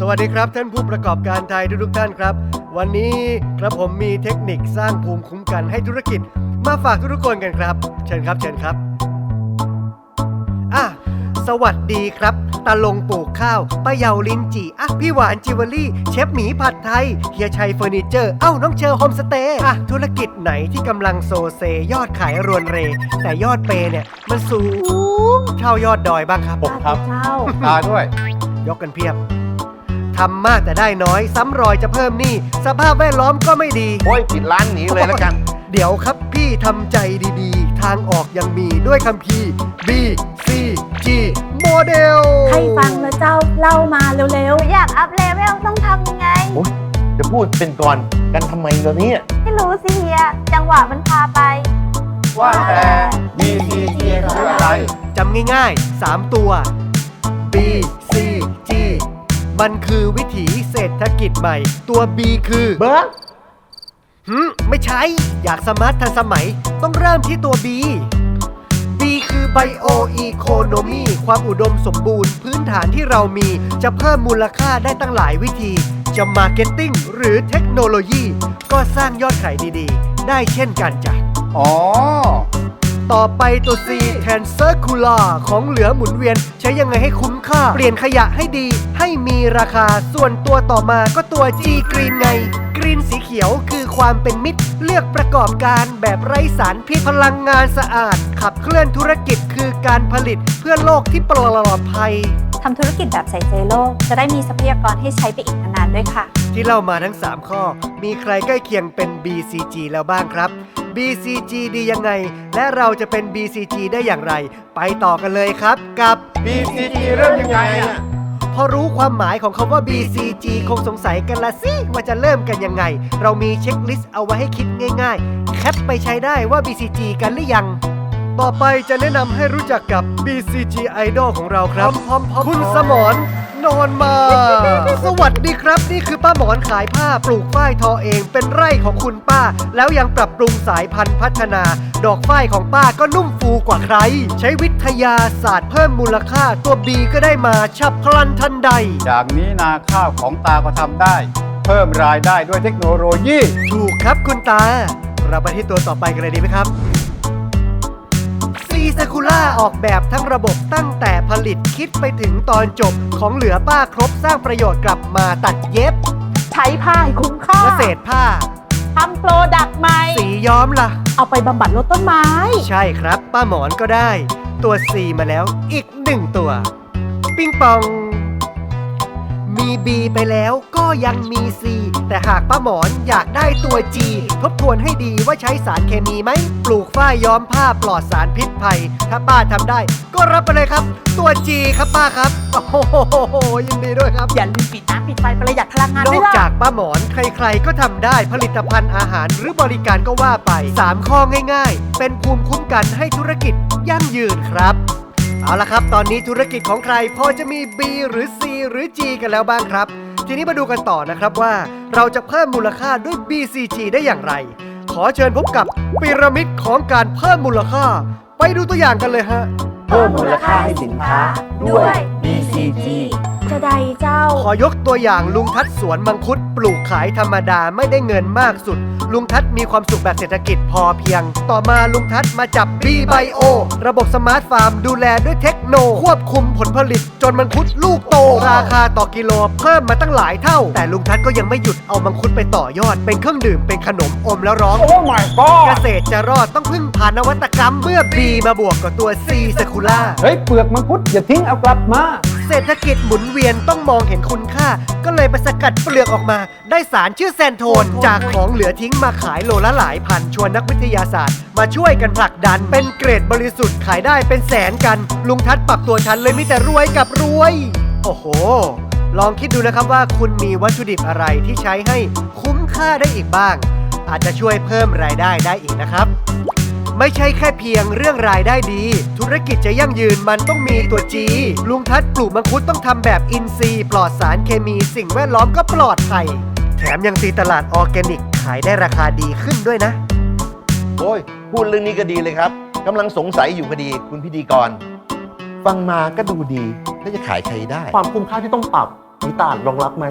สวัสดีครับท่านผู้ประกอบการไทยทุกๆท่านครับ วันนี้กระผมมีเทคนิคสร้างภูมิคุ้มกันให้ธุรกิจมาฝากทุกๆคนกันครับ เชิญครับเชิญครับอะสวัสดีครับตาลงปลูกข้าวป้าเยาลิ้นจี่อะพี่หวานจิวเวลรี่ เชฟหมีผัดไทย เฮียชัยเฟอร์นิเจอร์ เอ้า น้องเชอร์โฮมสเตย์อะ ธุรกิจไหนที่กำลังโซเซ ยอดขายรวนเร แต่ยอดเปเนี่ย มันสูงเท่ายอดดอยบ้างครับผมครับเจ้าตาด้วย ยกกันเพียบ ทำมากแต่ได้น้อยซ้ำรอยจะเพิ่มหนี้สภาพแวดล้อมก็ไม่ดี โอ้ยปิดร้านหนีเลยแล้วกัน เดี๋ยวครับพี่ทำใจดีๆ ทางออกยังมีด้วยคำพีร์ B C G โมเดลใครฟังแล้วเจ้าเล่ามาเร็วอยากอัพเลเวลต้องทำยังไงจะพูดเป็นก่อนกันทำไมตอนนี้ไม่รู้สิเฮีย จังหวะมันพาไป ว่าแต่ BCG คืออะไร จำง่ายๆ 3 ตัว B C G มันคือวิถีเศรษฐกิจใหม่ ตัว B คือเบิร์ดหืมไม่ใช่ อยากสมาร์ททันสมัย ต้องเริ่มที่ตัว B B คือ Bio Economy ความอุดมสมบูรณ์ พื้นฐานที่เรามีจะเพิ่มมูลค่าได้ตั้งหลายวิธี จะมาร์เก็ตติ้งหรือเทคโนโลยี ก็สร้างยอดขายดีๆ ได้เช่นกันจ้ะอ๋อ ต่อไปตัว C แทน Circular ของเหลือหมุนเวียน ใช้ยังไงให้คุ้มค่า เปลี่ยนขยะให้ดี ให้มีราคา ส่วนตัวต่อมาก็ตัว G Green ไง Green สีเขียวคือความเป็นมิตร เลือกประกอบการแบบไร้สารพิษพลังงานสะอาด ขับเคลื่อนธุรกิจคือการผลิตเพื่อโลกที่ปลอดภัยๆทำธุรกิจแบบใส่ใจโลก จะได้มีทรัพยากรให้ใช้ไปอีกนานๆด้วยค่ะ ที่เล่ามาทั้ง 3 ข้อ มีใครใกล้เคียงเป็น BCG แล้วบ้างครับ BCG ดียังไง และเราจะเป็น BCG ได้อย่างไร ไปต่อกันเลยครับกับ BCG เริ่มยังไงอะ พอรู้ความหมายของคำว่า BCG คงสงสัยกันละสิว่าจะเริ่มกันยังไง เรามีเช็คลิสต์เอาไว้ให้คิดง่ายๆ แคปไปใช้ได้ว่า BCG กันหรือยัง ต่อไปจะแนะนำให้รู้จักกับ BCG Idol ของเราครับคุณสมร นอนมา สวัสดีครับนี่คือป้าหมอนขายผ้าปลูกฝ้ายทอเอง เป็นไร่ของคุณป้า แล้วยังปรับปรุงสายพันธุ์พัฒนา ดอกฝ้ายของป้าก็นุ่มฟูกว่าใคร ใช้วิทยาศาสตร์เพิ่มมูลค่าตัว B ก็ได้มาฉับพลันทันใด จากนี้นาข้าวของตาก็ทำได้ เพิ่มรายได้ด้วยเทคโนโลยี ถูกครับคุณตา เราไปที่ตัวต่อไปกันเลยดีไหมครับ ซีซ c คูล่าออกแบบทั้งระบบตั้งแต่ผลิตคิดไปถึงตอนจบของเหลือป้าครบสร้างประโยชน์กลับมาตัดเย็บใช้ผ้าให้คุ้มค่าเกษตรผ้าทำโปรดักต์ใหม่ สีย้อมล่ะ เอาไปบำบัดลดต้นไม้ ใช่ครับ ป้าหมอนก็ได้ ตัว C มาแล้วอีกหนึ่งตัว ปิ้งปอง มี B ไปแล้วก็ยังมี C แต่หากป้าหมอนอยากได้ตัว G ทบทวนให้ดีว่าใช้สารเคมีไหม ปลูกฝ้ายย้อมผ้าปลอดสารพิษภัย ถ้าป้าทำได้ ก็รับไปเลยครับ ตัว G ครับป้าครับ โอ้โหยินดีด้วยครับ อย่าลืมปิดน้ำปิดไฟประหยัดพลังงานนด้อวยกล่ะ จากป้าหมอนใครๆ ก็ทำได้ผลิตภัณฑ์อาหารหรือบริการก็ว่าไป 3 ข้อง่ายๆ เป็นภูมิคุ้มกันให้ธุรกิจยั่งยืนครับ เอาละครับ ตอนนี้ธุรกิจของใครพอจะมี B หรือ C หรือ G กันแล้วบ้างครับ ทีนี้มาดูกันต่อนะครับว่า เราจะเพิ่มมูลค่าด้วย BCG ได้อย่างไร ขอเชิญพบกับพีระมิดของการเพิ่มมูลค่า ไปดูตัวอย่างกันเลยฮะ เพิ่มมูลค่าให้สินค้าด้วย BCG จะใดเจ้า ขอยกตัวอย่างลุงทัศน์สวนมังคุดปลูกขายธรรมดาไม่ได้เงินมากสุด ลุงทัศน์มีความสุขแบบเศรษฐกิจพอเพียง ต่อมาลุงทัศน์มาจับ B Bio ระบบสมาร์ทฟาร์มดูแลด้วยเทคโน ควบคุมผลผลิต จนมังคุดลูกโต ราคาต่อกิโลเพิ่มมาตั้งหลายเท่า แต่ลุงทัศน์ก็ยังไม่หยุดเอามังคุดไปต่อยอด เป็นเครื่องดื่มเป็นขนมอมแล้วร้อง โอ้ my เก god ษตรจะรอดต้องพึ่งพานวัตกรรมเมื่อ B มาบวกกับตัว C ซ c คูล่า เฮ้ยเปลือกมังคุดอย่าทิ้งเอากลับมา เศรษฐกิจหมุนเวียนต้องมองเห็นคุณค่า ก็เลยไปสกัดเปลือกออกมา ได้สารชื่อแซนโทน จากของเหลือทิ้งมาขายโลละหลายพัน ชวนนักวิทยาศาสตร์ มาช่วยกันผลักดัน เป็นเกรดบริสุทธิ์ขายได้เป็นแสนกัน ลุงทัศน์ปรับตัวทันเลยมีแต่รวยกับรวย โอ้โห ลองคิดดูนะครับว่าคุณมีวัตถุดิบอะไรที่ใช้ให้คุ้มค่าได้อีกบ้าง อาจจะช่วยเพิ่มรายได้ได้อีกนะครับ ไม่ใช่แค่เพียงเรื่องรายได้ดี ธุรกิจจะยั่งยืนมันต้องมีตัวจี ลุงทัศน์ปลูกมังคุดต้องทำแบบอินทรีย์ ปลอดสารเคมีสิ่งแวดล้อมก็ปลอดภัย แถมยังตีตลาดออร์แกนิก ขายได้ราคาดีขึ้นด้วยนะ โอ้ยพูดเรื่องนี้ก็ดีเลยครับกำลังสงสัยอยู่พอดีคุณพิธีกร ฟังมาก็ดูดีแล้วจะขายใครได้ ความคุ้มค่าที่ต้องปรับมีตลาดรองรับไหม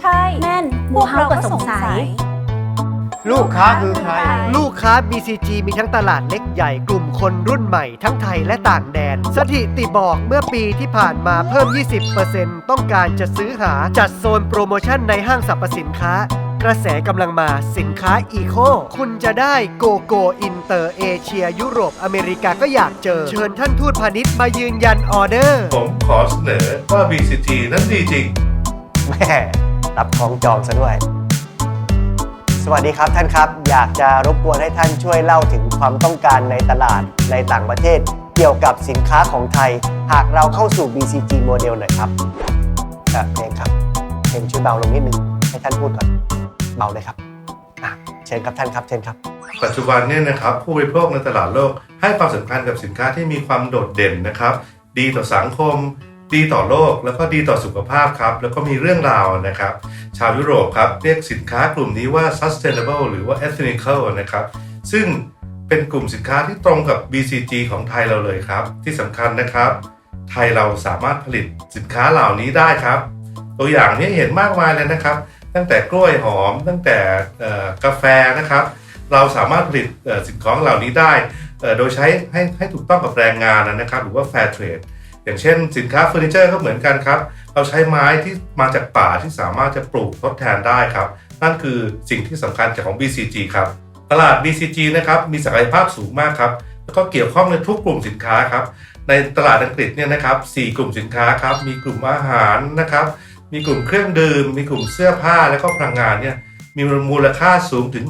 ใช่ แม่นพวกเราก็สงสัย ลูกค้าคือใคร ลูกค้า BCG มีทั้งตลาดเล็กใหญ่กลุ่มคนรุ่นใหม่ทั้งไทยและต่างแดน สถิติบอกเมื่อปีที่ผ่านมาเพิ่ม 20%ต้องการจะซื้อหาจัดโซนโปรโมชั่นในห้างสรรพสินค้ากระแสกำลังมาสินค้าอีโคคุณจะได้โกโกอินเตอร์เอเชีย ยุโรป อเมริกาก็อยากเจอ เชิญท่านทูตพาณิชย์มายืนยันออเดอร์ ผมขอเสนอว่า BCG นั้นดีจริง แม่รับของจองซะด้วย สวัสดีครับท่านครับ อยากจะรบกวนให้ท่านช่วยเล่าถึงความต้องการในตลาดในต่างประเทศ เกี่ยวกับสินค้าของไทย หากเราเข้าสู่ BCG โมเดลหน่อยครับครับเพลงครับเพลงช่วยเบาลงนิดนึงให้ท่านพูดก่อนเบาเลยครับอะเชิญครับท่านครับเชิญครับ ปัจจุบันเนี่ยนะครับผู้บริโภคในตลาดโลกให้ความสำคัญกับสินค้าที่มีความโดดเด่นนะครับ ดีต่อสังคม ดีต่อโลกแล้วก็ดีต่อสุขภาพครับ แล้วก็มีเรื่องราวนะครับ ชาวยุโรปครับเรียกสินค้ากลุ่มนี้ว่า sustainable หรือว่า ethical นะครับ ซึ่งเป็นกลุ่มสินค้าที่ตรงกับ BCG ของไทยเราเลยครับ ที่สำคัญนะครับ ไทยเราสามารถผลิตสินค้าเหล่านี้ได้ครับ ตัวอย่างนี้เห็นมากมายเลยนะครับ ตั้งแต่กล้วยหอม ตั้งแต่กาแฟนะครับ เราสามารถผลิตสิ่งของเหล่านี้ได้ โดยใช้ให้ให้ถูกต้องกับแรงงานนะครับ หรือว่า fair trade อย่างเช่นสินค้าเฟอร์นิเจอร์ก็เหมือนกันครับ เราใช้ไม้ที่มาจากป่าที่สามารถจะปลูกทดแทนได้ครับ นั่นคือสิ่งที่สำคัญจากของ BCG ครับ ตลาด BCG นะครับมีศักยภาพสูงมากครับ แล้วก็เกี่ยวข้องในทุกกลุ่มสินค้าครับ ในตลาดอังกฤษเนี่ยนะครับ4กลุ่มสินค้าครับ มีกลุ่มอาหารนะครับ มีกลุ่มเครื่องดื่ม มีกลุ่มเสื้อผ้าแล้วก็พลังงานเนี่ย มีมูลค่าสูงถึง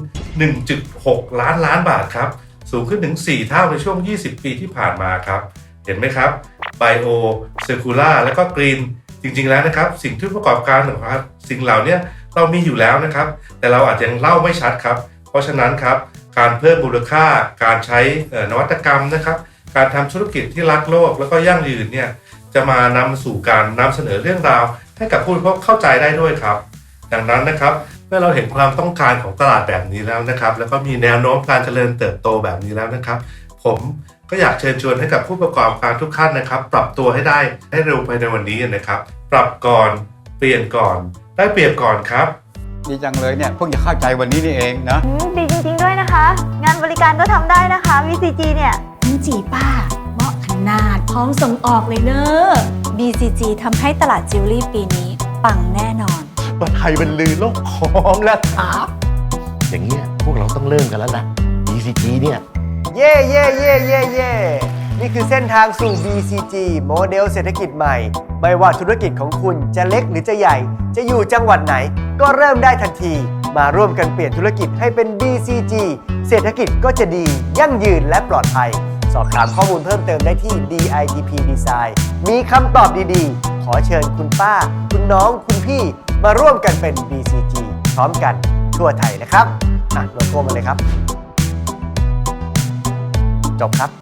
1.6 ล้านล้านบาทครับ สูงขึ้นถึง 4 เท่าในช่วง 20 ปีที่ผ่านมาครับ เห็นไหมครับ ไบโอเซอร์คูล่าแล้วก็กรีนจริง ๆแล้วนะครับ สิ่งที่ประกอบการของครับสิ่งเหล่านี้เรามีอยู่แล้วนะครับ แต่เราอาจจะยังเล่าไม่ชัดครับ เพราะฉะนั้นครับการเพิ่มมูลค่าการใช้นวัตกรรมนะครับ การทำธุรกิจที่รักโลกแล้วก็ยั่งยืนเนี่ยจะมานำสู่การนำเสนอเรื่องราว ให้กับผู้บริโภคเข้าใจได้ด้วยครับ ดังนั้นนะครับเมื่อเราเห็นความต้องการของตลาดแบบนี้แล้วนะครับ แล้วก็มีแนวโน้มการเจริญเติบโตแบบนี้แล้วนะครับ ผมก็อยากเชิญชวนให้กับผู้ประกอบการทุกท่านนะครับ ปรับตัวให้ได้ให้เร็วภายในวันนี้นะครับ ปรับก่อนเปลี่ยนก่อน ได้เปรียบก่อนครับ ดีจังเลยเนี่ยเพิ่งจะเข้าใจวันนี้นี่เองนะอืมดีจริงๆด้วยนะคะ งานบริการก็ทำได้นะคะ VCG เนี่ยทั้งจีป้าเหมาะขนาดพร้อมส่งออกเลยเนอะ BCG ทำให้ตลาดจิวเวลรี่ปีนี้ ปังแน่นอน ว่าไทยเป็นลือโลกของแล้วครับ อย่างเงี้ยพวกเราต้องเริ่มกันแล้วนะ BCG เนี่ย เย่เย่เย่เย่เย่นี่คือเส้นทางสู่ BCG โมเดลเศรษฐกิจใหม่ ไม่ว่าธุรกิจของคุณจะเล็กหรือจะใหญ่ จะอยู่จังหวัดไหน ก็เริ่มได้ทันที มาร่วมกันเปลี่ยนธุรกิจให้เป็น BCG เศรษฐกิจก็จะดี ยั่งยืนและปลอดภัย สอบถามข้อมูลเพิ่มเติมได้ที่ DITP Design มีคำตอบดีๆ ขอเชิญคุณป้า คุณน้อง คุณพี่ มาร่วมกันเป็น BCG พร้อมกันทั่วไทยนะครับอะโลโก้มาเลยครับ จบครับ